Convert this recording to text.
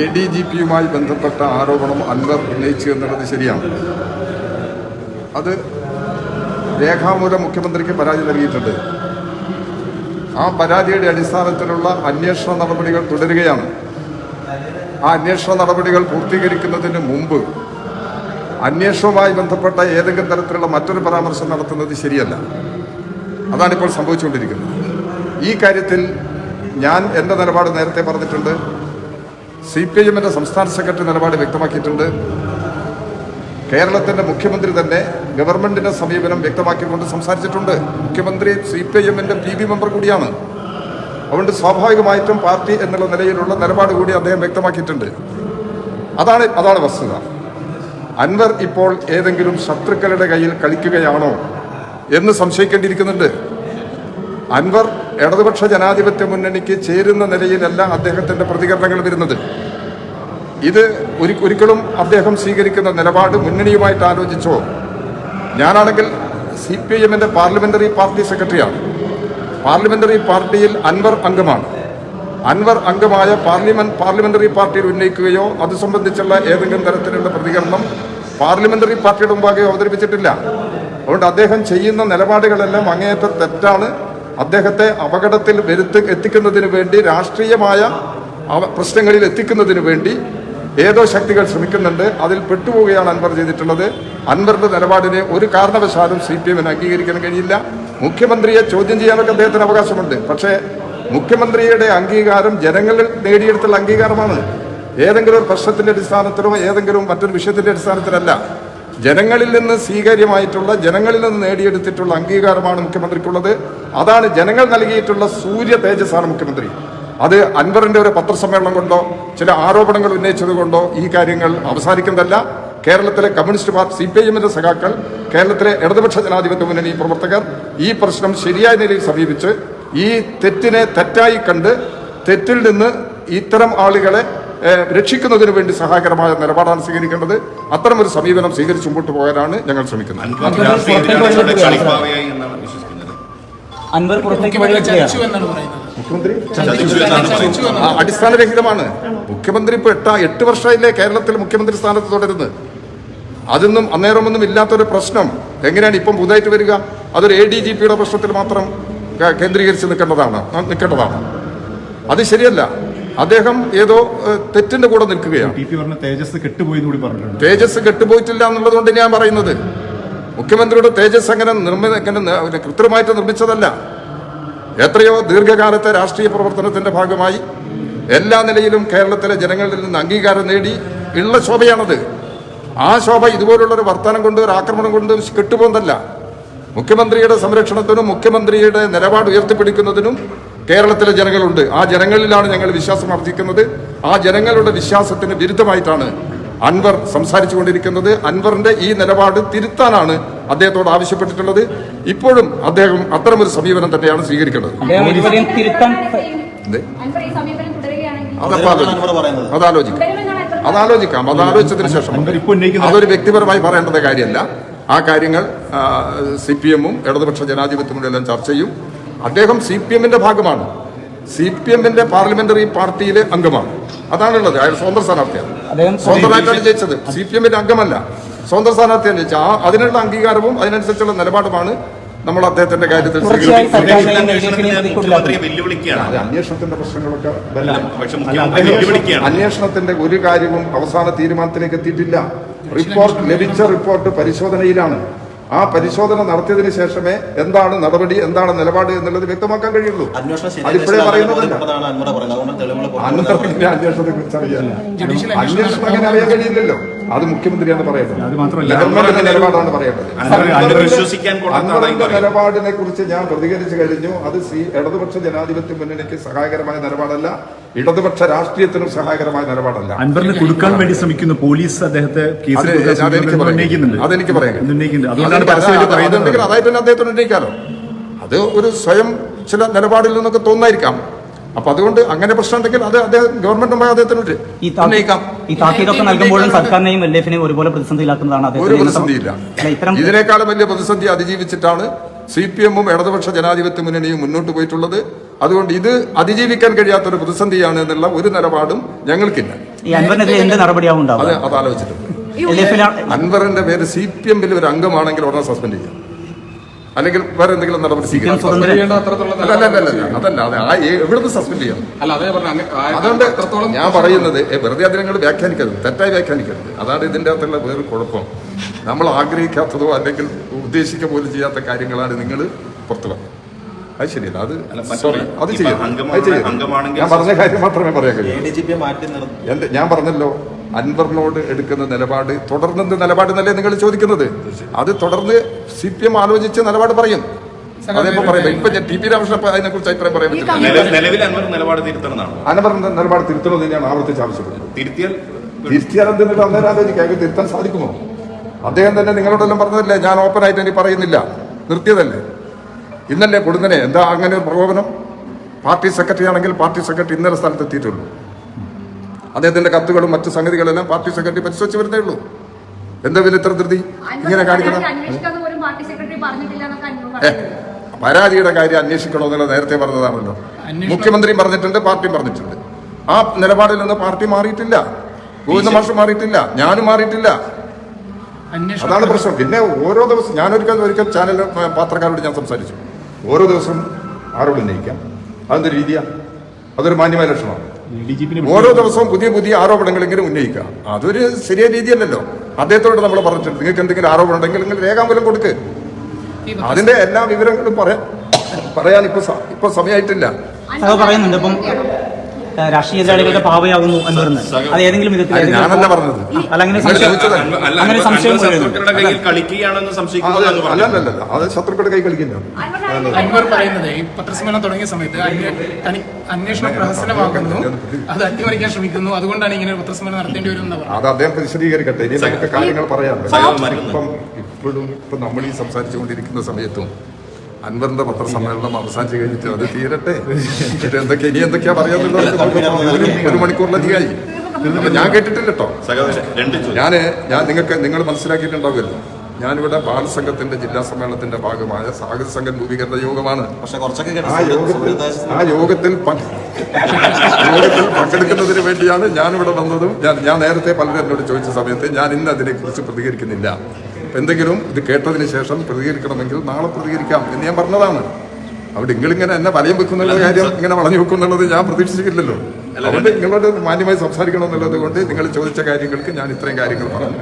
A D G പിയുമായി ബന്ധപ്പെട്ട ആരോപണം അൻവർ ഉന്നയിച്ചു എന്നുള്ളത് ശരിയാണ്. അത് രേഖാമൂലം മുഖ്യമന്ത്രിക്ക് പരാതി നൽകിയിട്ടുണ്ട്. ആ പരാതിയുടെ അടിസ്ഥാനത്തിലുള്ള അന്വേഷണ നടപടികൾ തുടരുകയാണ്. ആ അന്വേഷണ നടപടികൾ പൂർത്തീകരിക്കുന്നതിന് മുമ്പ് അന്വേഷണവുമായി ബന്ധപ്പെട്ട ഏതെങ്കിലും തരത്തിലുള്ള മറ്റൊരു പരാമർശം നടത്തുന്നത് ശരിയല്ല. അതാണിപ്പോൾ സംഭവിച്ചുകൊണ്ടിരിക്കുന്നത്. ഈ കാര്യത്തിൽ ഞാൻ എന്റെ നിലപാട് നേരത്തെ പറഞ്ഞിട്ടുണ്ട്. സി പി ഐ എമ്മിന്റെ സംസ്ഥാന സെക്രട്ടറി നിലപാട് വ്യക്തമാക്കിയിട്ടുണ്ട്. കേരളത്തിന്റെ മുഖ്യമന്ത്രി തന്നെ ഗവൺമെന്റിന്റെ സമീപനം വ്യക്തമാക്കിക്കൊണ്ട് സംസാരിച്ചിട്ടുണ്ട്. മുഖ്യമന്ത്രി സി പി ഐ എമ്മിന്റെ പി ബി മെമ്പർ കൂടിയാണ്. അതുകൊണ്ട് സ്വാഭാവികമായിട്ടും പാർട്ടി എന്നുള്ള നിലയിലുള്ള നിലപാട് കൂടി അദ്ദേഹം വ്യക്തമാക്കിയിട്ടുണ്ട്. അതാണ് അതാണ് വസ്തുത. അൻവർ ഇപ്പോൾ ഏതെങ്കിലും ശത്രുക്കളുടെ കയ്യിൽ കളിക്കുകയാണോ എന്ന് സംശയിക്കേണ്ടിയിരിക്കുന്നുണ്ട്. അൻവർ ഇടതുപക്ഷ ജനാധിപത്യ മുന്നണിക്ക് ചേരുന്ന നിലയിലല്ല അദ്ദേഹത്തിന്റെ പ്രതികരണങ്ങൾ വരുന്നത്. ഇത് ഒരു ഒരിക്കലും അദ്ദേഹം സ്വീകരിക്കുന്ന നിലപാട് മുന്നണിയുമായിട്ട് ആലോചിച്ചോ? ഞാനാണെങ്കിൽ സി പി എമ്മിന്റെ പാർലമെന്ററി പാർട്ടി സെക്രട്ടറിയാണ്. പാർലമെന്ററി പാർട്ടിയിൽ അൻവർ അംഗമാണ്. അൻവർ അംഗമായ പാർലമെന്റ് പാർലമെന്ററി പാർട്ടിയിൽ ഉന്നയിക്കുകയോ അത് സംബന്ധിച്ചുള്ള ഏതെങ്കിലും തരത്തിലുള്ള പ്രതികരണം പാർലമെന്ററി പാർട്ടിയുടെ മുമ്പാകെ അവതരിപ്പിച്ചിട്ടില്ല. അതുകൊണ്ട് അദ്ദേഹം ചെയ്യുന്ന നിലപാടുകളെല്ലാം അങ്ങേയറ്റം തെറ്റാണ്. അദ്ദേഹത്തെ അപകടത്തിൽ വരുത്തി എത്തിക്കുന്നതിന് വേണ്ടി രാഷ്ട്രീയമായ പ്രശ്നങ്ങളിൽ എത്തിക്കുന്നതിന് വേണ്ടി ഏതോ ശക്തികൾ ശ്രമിക്കുന്നുണ്ട്. അതിൽ പെട്ടുപോവുകയാണ് അൻവർ ചെയ്തിട്ടുള്ളത്. അൻവറിന്റെ നിലപാടിനെ ഒരു കാരണവശാലും സി പി എമ്മിന് അംഗീകരിക്കാൻ കഴിയില്ല. മുഖ്യമന്ത്രിയെ ചോദ്യം ചെയ്യാനൊക്കെ അദ്ദേഹത്തിന് അവകാശമുണ്ട്. പക്ഷേ മുഖ്യമന്ത്രിയുടെ അംഗീകാരം ജനങ്ങളിൽ നേടിയെടുത്തുള്ള അംഗീകാരമാണ്. ഏതെങ്കിലും ഒരു പ്രശ്നത്തിന്റെ അടിസ്ഥാനത്തിലോ ഏതെങ്കിലും മറ്റൊരു വിഷയത്തിന്റെ അടിസ്ഥാനത്തിലല്ല. ജനങ്ങളിൽ നിന്ന് സ്വീകാര്യമായിട്ടുള്ള ജനങ്ങളിൽ നിന്ന് നേടിയെടുത്തിട്ടുള്ള അംഗീകാരമാണ് മുഖ്യമന്ത്രിക്കുള്ളത്. അതാണ് ജനങ്ങൾ നൽകിയിട്ടുള്ള സൂര്യ തേജസ്സാണ് മുഖ്യമന്ത്രി. അത് അൻവറിന്റെ ഒരു പത്രസമ്മേളനം കൊണ്ടോ ചില ആരോപണങ്ങൾ ഉന്നയിച്ചത് കൊണ്ടോ ഈ കാര്യങ്ങൾ അവസാനിക്കുന്നതല്ല. കേരളത്തിലെ communist party C P I സഖാക്കൾ കേരളത്തിലെ ഇടതുപക്ഷ ജനാധിപത്യ മുന്നണി പ്രവർത്തകർ ഈ പ്രശ്നം ശരിയായ നിലയിൽ സമീപിച്ച് ഈ തെറ്റിനെ തെറ്റായി കണ്ട് തെറ്റിൽ നിന്ന് ഇത്തരം ആളുകളെ രക്ഷിക്കുന്നതിന് വേണ്ടി സഹായകരമായ നിലപാടാണ് സ്വീകരിക്കേണ്ടത്. ഒരു സമീപനം സ്വീകരിച്ചു മുമ്പോട്ട് പോകാനാണ് ഞങ്ങൾ ശ്രമിക്കുന്നത്. അൻവർ പുറത്തേക്ക് മുഖ്യമന്ത്രി അടിസ്ഥാനരഹിതമാണ്. മുഖ്യമന്ത്രി ഇപ്പൊ എട്ട എട്ട് വർഷമായില്ലേ കേരളത്തിൽ മുഖ്യമന്ത്രി സ്ഥാനത്ത് തുടരുന്നത്. അതൊന്നും അന്നേരമൊന്നും ഇല്ലാത്തൊരു പ്രശ്നം. എങ്ങനെയാണ് ഇപ്പം പുതുതായിട്ട് വരിക? അതൊരു എ ഡി ജി പിയുടെ പ്രശ്നത്തിൽ മാത്രം കേന്ദ്രീകരിച്ച് നിൽക്കേണ്ടതാണ്. നിൽക്കേണ്ടതാണ്. അത് ശരിയല്ല. അദ്ദേഹം ഏതോ തെറ്റിന്റെ കൂടെ നിൽക്കുകയാണ്. തേജസ് കെട്ടുപോയി തേജസ് കെട്ടുപോയിട്ടില്ല എന്നുള്ളത് കൊണ്ട് ഞാൻ പറയുന്നത്. മുഖ്യമന്ത്രിയുടെ തേജസ് അങ്ങനെ നിർമ്മിക്കേണ്ട കൃത്യമായിട്ട് നിർമ്മിച്ചതല്ല. എത്രയോ ദീർഘകാലത്തെ രാഷ്ട്രീയ പ്രവർത്തനത്തിന്റെ ഭാഗമായി എല്ലാ നിലയിലും കേരളത്തിലെ ജനങ്ങളിൽ നിന്ന് അംഗീകാരം നേടി ഉള്ള ശോഭയാണത്. ആ ശോഭ ഇതുപോലുള്ള ഒരു വർത്തമാനം കൊണ്ട് ഒരു ആക്രമണം കൊണ്ട് കെട്ടുപോകുന്നതല്ല. മുഖ്യമന്ത്രിയുടെ സംരക്ഷണത്തിനും മുഖ്യമന്ത്രിയുടെ നിലപാട് ഉയർത്തിപ്പിടിക്കുന്നതിനും കേരളത്തിലെ ജനങ്ങളുണ്ട്. ആ ജനങ്ങളിലാണ് ഞങ്ങൾ വിശ്വാസം അർജിക്കുന്നത്. ആ ജനങ്ങളുടെ വിശ്വാസത്തിന് വിരുദ്ധമായിട്ടാണ് അൻവർ സംസാരിച്ചു കൊണ്ടിരിക്കുന്നത് അൻവറിന്റെ ഈ നിലപാട് തിരുത്താനാണ് അദ്ദേഹത്തോട് ആവശ്യപ്പെട്ടിട്ടുള്ളത്. ഇപ്പോഴും അദ്ദേഹം അത്തരമൊരു സമീപനം തന്നെയാണ് സ്വീകരിക്കേണ്ടത് അതാലോചിക്കാം. അതാലോചിക്കാം. അതാലോചിച്ചതിന് ശേഷം അതൊരു വ്യക്തിപരമായി പറയേണ്ടത് കാര്യമല്ല. ആ കാര്യങ്ങൾ സി പി എമ്മും ഇടതുപക്ഷ ജനാധിപത്യമുണ്ടെല്ലാം എല്ലാം ചർച്ച ചെയ്യും. അദ്ദേഹം സി പി എമ്മിന്റെ ഭാഗമാണ്. സി പി എമ്മിന്റെ പാർലമെന്ററി പാർട്ടിയിലെ അംഗമാണ്. അതാണുള്ളത്. അയാൾ സ്വന്തം സ്ഥാനാർത്ഥിയാണ്. അദ്ദേഹം സ്വന്തമായിട്ടാണ് ജയിച്ചത്. സി പി എമ്മിന്റെ അംഗമല്ല. സ്വന്തം സ്ഥാനാർത്ഥിയാണ് ജയിച്ചത്. ആ അതിനുള്ള അംഗീകാരവും അതിനനുസരിച്ചുള്ള നിലപാടുമാണ് നമ്മൾ അദ്ദേഹത്തിന്റെ കാര്യത്തിൽ അന്വേഷണത്തിന്റെ പ്രശ്നങ്ങളൊക്കെ അന്വേഷണത്തിന്റെ ഒരു കാര്യവും അവസാന തീരുമാനത്തിലേക്ക് എത്തിയിട്ടില്ല. റിപ്പോർട്ട് ലഭിച്ച റിപ്പോർട്ട് പരിശോധനയിലാണ്. ആ പരിശോധന നടത്തിയതിനു ശേഷമേ എന്താണ് നടപടി എന്താണ് നിലപാട് എന്നുള്ളത് വ്യക്തമാക്കാൻ കഴിയുള്ളൂ. അതിപ്പോഴേ പറയുന്നതല്ല അന്വേഷണത്തെ കുറിച്ച് അറിയാൻ ജുഡീഷ്യൽ അന്വേഷണം അങ്ങനെ അറിയാൻ കഴിയില്ലല്ലോ. അത് മുഖ്യമന്ത്രിയാണ് പറയേണ്ടത്. ഗവൺമെന്റിന്റെ നിലപാടാണ് പറയേണ്ടത്. പറയുന്നത്. നിലപാടിനെ കുറിച്ച് ഞാൻ പ്രതികരിച്ചു കഴിഞ്ഞു. അത് സി ഇടതുപക്ഷ ജനാധിപത്യ മുന്നണിക്ക് സഹായകരമായ നിലപാടല്ല ഇടതുപക്ഷ രാഷ്ട്രീയത്തിനും സഹായകരമായ നിലപാടല്ല. അൻവറിന് കൊടുക്കാൻ വേണ്ടി ശ്രമിക്കുന്നു പോലീസ് അദ്ദേഹത്തെ അതെനിക്ക് പറയാം. അതായിട്ട് തന്നെ അദ്ദേഹത്തിന് ഉന്നയിക്കാലോ? അത് ഒരു സ്വയം ചില നിലപാടിൽ നിന്നൊക്കെ തോന്നായിരിക്കാം. അപ്പൊ അതുകൊണ്ട് അങ്ങനെ പ്രശ്നം ഉണ്ടെങ്കിൽ അത് അദ്ദേഹം ഗവൺമെന്റുമായി അദ്ദേഹത്തിന് ഈ ഉന്നയിക്കാം. ഈ താക്കീതൊക്കെ നൽകുമ്പോഴും സർക്കാരിനെയും എൽ എഫിനെയും ഒരുപോലെ പ്രതിസന്ധിയിലാക്കുന്നതാണ് ഒരു അദ്ദേഹത്തിന് പ്രതിസന്ധിയില്ല. ഇതിനേക്കാളും വലിയ പ്രതിസന്ധി അതിജീവിച്ചിട്ടാണ് സി പി എമ്മും ഇടതുപക്ഷ ജനാധിപത്യ മുന്നണിയും മുന്നോട്ട് പോയിട്ടുള്ളത്. അതുകൊണ്ട് ഇത് അതിജീവിക്കാൻ കഴിയാത്ത ഒരു പ്രതിസന്ധിയാണ് എന്നുള്ള ഒരു നിലപാടും ഞങ്ങൾക്കില്ല. അത് അത് ആലോചിച്ചിട്ടുണ്ട് അൻവറിന്റെ പേര് സി പി എമ്മിൽ ഒരു അംഗമാണെങ്കിൽ ഉടനെ സസ്പെൻഡ് ചെയ്യാം. അല്ലെങ്കിൽ വേറെ എന്തെങ്കിലും നടപടി സ്വീകരിക്കാം. സ്വതന്ത്ര- അല്ല അല്ല അല്ല അല്ല. അതല്ല അതെ ആ എവിടുന്ന് സസ്പെൻഡ് ചെയ്യണം അല്ല അതേ പറഞ്ഞ അതുകൊണ്ട് ഞാൻ പറയുന്നത് വെറുതെ അതിനെ വ്യാഖ്യാനിക്കരുത്. തെറ്റായി വ്യാഖ്യാനിക്കരുത്. അതാണ് ഇതിന്റെ അകത്തുള്ള വേറെ കുഴപ്പം. നമ്മൾ ആഗ്രഹിക്കാത്തതോ അല്ലെങ്കിൽ ഉദ്ദേശിക്കുക പോലും ചെയ്യാത്ത കാര്യങ്ങളാണ് നിങ്ങൾ പുറത്തുള്ളത് അത് ശരിയല്ല. അത് സോറി അത് ചെയ്യാം ഞാൻ പറഞ്ഞ കാര്യം മാത്രമേ പറയാൻ കഴിയൂ. എന്റെ ഞാൻ പറഞ്ഞല്ലോ. അൻവറിനോട് എടുക്കുന്ന നിലപാട് തുടർന്നെന്ത് നിലപാട് എന്നല്ലേ നിങ്ങൾ ചോദിക്കുന്നത്? അത് തുടർന്ന് സി പി എം ആലോചിച്ച് നിലപാട് പറയും. അതേപ്പോ പറയാം ഇപ്പൊ ഞാൻ ടി പി രാമകൃഷ്ണൻ അതിനെ കുറിച്ച് അഭിപ്രായം പറയാൻ പറ്റില്ല. നിലപാട് തിരുത്തണമെന്നാണ്? നിലപാട് തിരുത്തണമെന്ന് ഞാൻ ആവർത്തിച്ച് ആവശ്യപ്പെട്ടു തിരുത്തിയാൽ തിരുത്തിയാൽ എന്തിനുള്ള അന്നേരം ആലോചിക്കാം അത് തിരുത്താൻ സാധിക്കുമോ? അദ്ദേഹം തന്നെ നിങ്ങളോടെല്ലാം പറഞ്ഞതല്ലേ? ഞാൻ ഓപ്പൺ ആയിട്ട് ഇനി പറയുന്നില്ല. നിർത്തിയതല്ലേ? ഇന്നല്ലേ കൊടുങ്ങനെ എന്താ അങ്ങനെ ഒരു പ്രകോപനം? പാർട്ടി സെക്രട്ടറി ആണെങ്കിൽ പാർട്ടി സെക്രട്ടറി ഇന്നലെ സ്ഥലത്ത് എത്തിയിട്ടുള്ളൂ. അദ്ദേഹത്തിന്റെ കത്തുകളും മറ്റു സംഗതികളെല്ലാം പാർട്ടി സെക്രട്ടറി പരിശോധിച്ച് വരുന്നേ ഉള്ളൂ. എന്താ പിന്നെ ഇത്ര ധൃതി? ഇങ്ങനെ കാണിക്കണം അന്വേഷിക്കാതെ പോലും പാർട്ടി സെക്രട്ടറി പറഞ്ഞിട്ടില്ല എന്നൊക്കെ അന്വർ പരാതിയുടെ കാര്യം അന്വേഷിക്കണമെന്നുള്ള നേരത്തെ പറഞ്ഞതാണല്ലോ. മുഖ്യമന്ത്രിയും പറഞ്ഞിട്ടുണ്ട് പാർട്ടിയും പറഞ്ഞിട്ടുണ്ട്. ആ നിലപാടിൽ നിന്ന് പാർട്ടി മാറിയിട്ടില്ല. ഗോവിന്ദ മാഷ് മാറിയിട്ടില്ല ഞാനും മാറിയിട്ടില്ല. അതാണ് പ്രശ്നം. പിന്നെ ഓരോ ദിവസം ഞാനൊരിക്കൽ ഒരിക്കൽ ചാനൽ പത്രക്കാരോട് ഞാൻ സംസാരിച്ചു. ഓരോ ദിവസം ആരോട് ഉന്നയിക്കാം. അതെന്തൊരു രീതിയാണ് അതൊരു മാന്യമായ ലക്ഷണമാണ്. ഓരോ ദിവസവും പുതിയ പുതിയ ആരോപണങ്ങൾ ആരോപണങ്ങളെങ്കിലും ഉന്നയിക്കുക അതൊരു ശരിയ രീതിയല്ലല്ലോ. അദ്ദേഹത്തോട് നമ്മൾ പറഞ്ഞിട്ടുണ്ട്. നിങ്ങൾക്ക് എന്തെങ്കിലും ആരോപണം ഉണ്ടെങ്കിൽ നിങ്ങൾ രേഖാമൂലം കൊടുക്ക്. അതിന്റെ എല്ലാ വിവരങ്ങളും പറയാൻ പറയാൻ ഇപ്പൊ ഇപ്പൊ സമയമായിട്ടില്ല. പറയുന്നുണ്ട്. ഇപ്പം രാഷ്ട്രീയ എതിരാളികളുടെ പാവയാകുന്നു എന്ന് പറഞ്ഞത് അത് ഏതെങ്കിലും വിധത്തിൽ അല്ല അങ്ങനെ സംശയം അല്ല, അങ്ങനെ സംശയം അത് ശത്രുക്കളുടെ കൈ കളിക്കില്ല അൻവർ പറയുന്നത് ഈ പത്രസമ്മേളനം തുടങ്ങിയ സമയത്ത് അന്വേഷണം പ്രഹസനമാക്കുന്നു അത് അട്ടിമറിക്കാൻ ശ്രമിക്കുന്നു. അതുകൊണ്ടാണ് ഇങ്ങനെ പത്രസമ്മേളനം നടത്തേണ്ടി വരുന്നത് അത് അദ്ദേഹം വിശദീകരിക്കട്ടെ. ഇനി നമുക്ക് കാര്യങ്ങൾ പറയാം. ഇപ്പം ഇപ്പോഴും ഇപ്പൊ നമ്മൾ ഈ സംസാരിച്ചുകൊണ്ടിരിക്കുന്ന സമയത്തും അൻവറിന്റെ പത്രസമ്മേളനം അവസാനിച്ച് കഴിഞ്ഞിട്ട് അത് തീരട്ടെ. എന്തൊക്കെ ഇനി എന്തൊക്കെയാ പറയാന്നുള്ളത് ഒരു മണിക്കൂറിലധികമായി ഞാൻ കേട്ടിട്ടില്ല കേട്ടോ. ഞാൻ ഞാൻ ഞാൻ നിങ്ങൾക്ക് നിങ്ങൾ മനസ്സിലാക്കിയിട്ടുണ്ടാവുമല്ലോ. ഞാനിവിടെ ബാലസംഘത്തിന്റെ ജില്ലാ സമ്മേളനത്തിന്റെ ഭാഗമായ സാഹിത്യ സംഘം രൂപീകരണ യോഗമാണ്. ആ യോഗത്തിൽ ആ യോഗത്തിൽ പങ്കെ- യോഗത്തിൽ പങ്കെടുക്കുന്നതിന് വേണ്ടിയാണ് ഞാനിവിടെ വന്നതും. ഞാൻ ഞാൻ നേരത്തെ പലരും എന്നോട് ചോദിച്ച സമയത്ത് ഞാൻ ഇന്ന് അതിനെക്കുറിച്ച് പ്രതികരിക്കുന്നില്ല. എന്തെങ്കിലും ഇത് കേട്ടതിന് ശേഷം പ്രതികരിക്കണമെങ്കിൽ നാളെ പ്രതികരിക്കാം എന്ന് ഞാൻ പറഞ്ഞതാണ്. അവിടെ നിങ്ങളിങ്ങനെ എന്നെ വലയം വെക്കുന്നുള്ള കാര്യം ഇങ്ങനെ വളഞ്ഞു വെക്കുന്നുള്ളത് ഞാൻ പ്രതീക്ഷിച്ചില്ലല്ലോ അതുകൊണ്ട് നിങ്ങളോട് മാന്യമായി സംസാരിക്കണം എന്നുള്ളത് കൊണ്ട് നിങ്ങൾ ചോദിച്ച കാര്യങ്ങൾക്ക് ഞാൻ ഇത്രയും കാര്യങ്ങൾ പറഞ്ഞു.